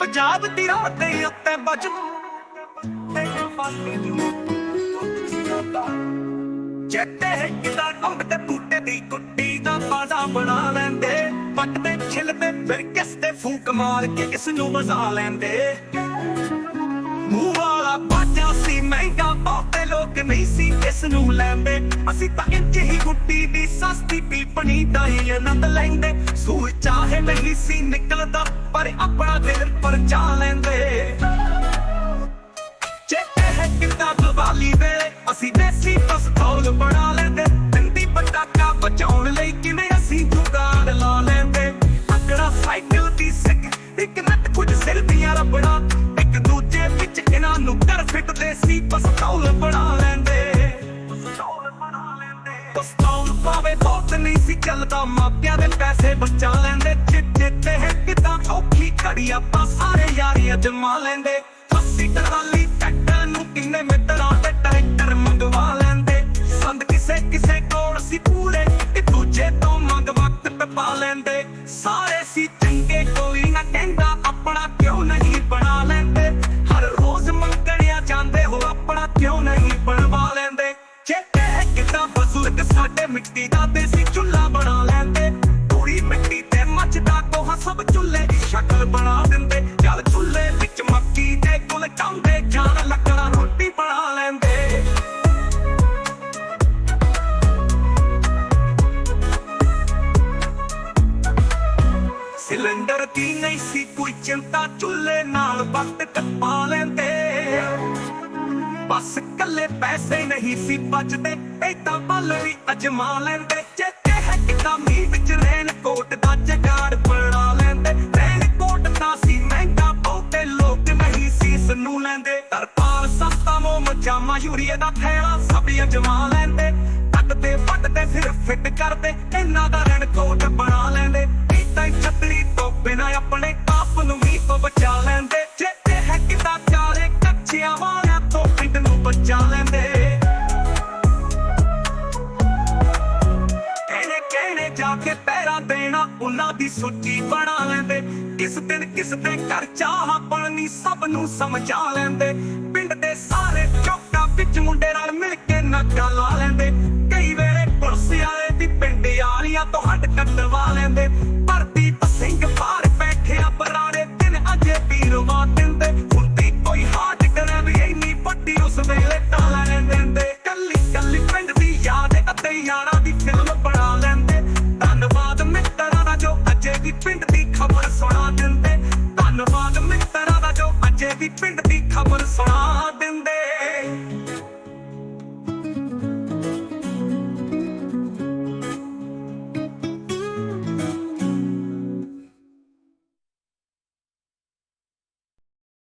ਪੰਜਾਬ ਦੀ ਰਾਤ ਦੇ ਉੱਤੇ ਬਜੂ ਚਿੱਟੇ ਕਿਦਾਂ ਨੰਗ ਤੇ ਬੂਟੇ ਦੀ ਕੁੱਟੀ ਦਾ ਬਾਜ਼ਾ ਬਣਾ ਲੈਂਦੇ। ਪੱਟਦੇ ਛਿਲਦੇ, ਫਿਰ ਕਿਸ ਤੇ ਫੂਕ ਮਾਰ ਕੇ ਕਿਸ ਨੂੰ ਮਜ਼ਾ ਲੈਂਦੇ? ਬਹੁਤੇ ਲੋਕ ਨਹੀਂ ਸੀ ਇਸ ਨੂੰ ਲੈਂਦੇ। ਅਸੀਂ ਤਾਂ ਇੰਜ ਹੀ ਗੁੱਟੀ ਦੀ ਸਸਤੀ ਪੀਪਣੀ ਦਾ ਹੀ ਆਨੰਦ ਲੈਂਦੇ। ਸੂਰ ਚਾਹੇ ਨਹੀਂ ਸੀ ਨਿਕਲਦਾ, ਪਰ ਆਪਣਾ ਦਿਲ ਪਰ ਜਾ ਲੈਂਦੇ। ਚੇਤੇ ਹੈ ਕਿੰਨਾ ਦਿਵਾਲੀ ਵੇਲੇ ਅਸੀਂ ਚੱਲਦਾ ਮਾਪਿਆਂ ਦੇ ਪੈਸੇ ਬਚਾ ਲੈਂਦੇ ਜਿੱਤੇ ਤੇ ਕਿਦਾਂ ਔਖੀ ਘੜੀ ਆਪਾਂ ਸਾਰੇ ਯਾਰੀ ਅਜਮਾ ਲੈਂਦੇ। ਅਸੀਂ ਟਰਾਲੀ ਟੱਕਰ ਨੂੰ ਕਿੰਨੇ ਮਿੱਤਰਾਂ ਦੀ ਨਹੀਂ ਸੀ ਕੋਈ ਚਿੰਤਾ? ਚੁੱਲ੍ਹੇ ਨਾਲ ਵਕਤ ਟੱਪਾ ਲੈਂਦੇ। ਬਸ ਕੱਲੇ ਪੈਸੇ ਨਹੀਂ ਸੀ ਬਚਦੇ ਏਦਾਂ ਪਲ ਵੀ ਅਜਮਾ ਲੈਂਦੇ। ਚੇਤੇ ਹੈ ਕਿਦਾਂ ਮੀਂਹ ਵਿੱਚ ਰੇਨ ਕੋਟ ਦਾ ਜਗਾੜ ਬਣਾ ਲੈਂਦੇ। ਰੇਨ ਕੋਟ ਦਾ ਸੀ ਮਹਿੰਗਾ, ਬਹੁਤੇ ਲੋਕ ਨਹੀਂ ਸੀ ਇਸ ਲੈਂਦੇ। ਤਰਪਾਲ ਸਸਤਾ ਮੋਮ ਜਾਮਾ, ਯੂਰੀਏ ਦਾ ਥੈਲਾ ਸਭ ਅਜਮਾ ਲੈਂਦੇ। ਕੱਟਦੇ ਫੱਟਦੇ ਫਿਰ ਫਿੱਟ ਕਰਦੇ। ਇਹਨਾਂ ਦਾ ਦੇਣਾ ਦੀ ਸੋਚੀ ਬਣਾ ਲੈਂਦੇ। ਕਿਸ ਦਿਨ ਕਿਸ ਦੇ ਘਰ ਚਾਹ ਪਾਣੀ ਸਭ ਨੂੰ ਸਮਝਾ ਲੈਂਦੇ। ਪਿੰਡ ਦੇ ਸਾਰੇ ਚੌਕਾਂ ਵਿੱਚ ਮੁੰਡੇ ਨਾਲ ਮਿਲ ਕੇ ਨਾਕਾ ਲਾ ਲੈਂਦੇ। ਕਈ ਵੇਲੇ ਪੁਲਿਸ ਵਾਲੇ ਦੀ ਪਿੰਡ ਵਾਲੀਆਂ ਤੋਂ ਹੱਡ ਕੱਟਵਾ ਲੈਂਦੇ। ਭਰਤੀ ਸਿੰਘ ਬਾਹਰ ਬੈਠਿਆ ਬਰਾੜੇ ਦਿਨ ਅਜੇ ਵੀ ਰਵਾ ਦਿੰਦੇ। ਹੁੰਦੀ ਕੋਈ ਹਾਟ ਕਰੇ ਵੀ ਇੰਨੀ ਵੱਡੀ ਉਸ ਵੇਲੇ ਟਾਲਾ ਲੈਂਦੇ ਕੱਲੀ ਕੱਲੀ ਪਿੰਡ ਦੀ ਯਾਦ ਅਤੇ ਯਾਰਾਂ ਦਾ ਪਿੰਡ ਦੀ ਖਬਰ ਸੁਣਾ।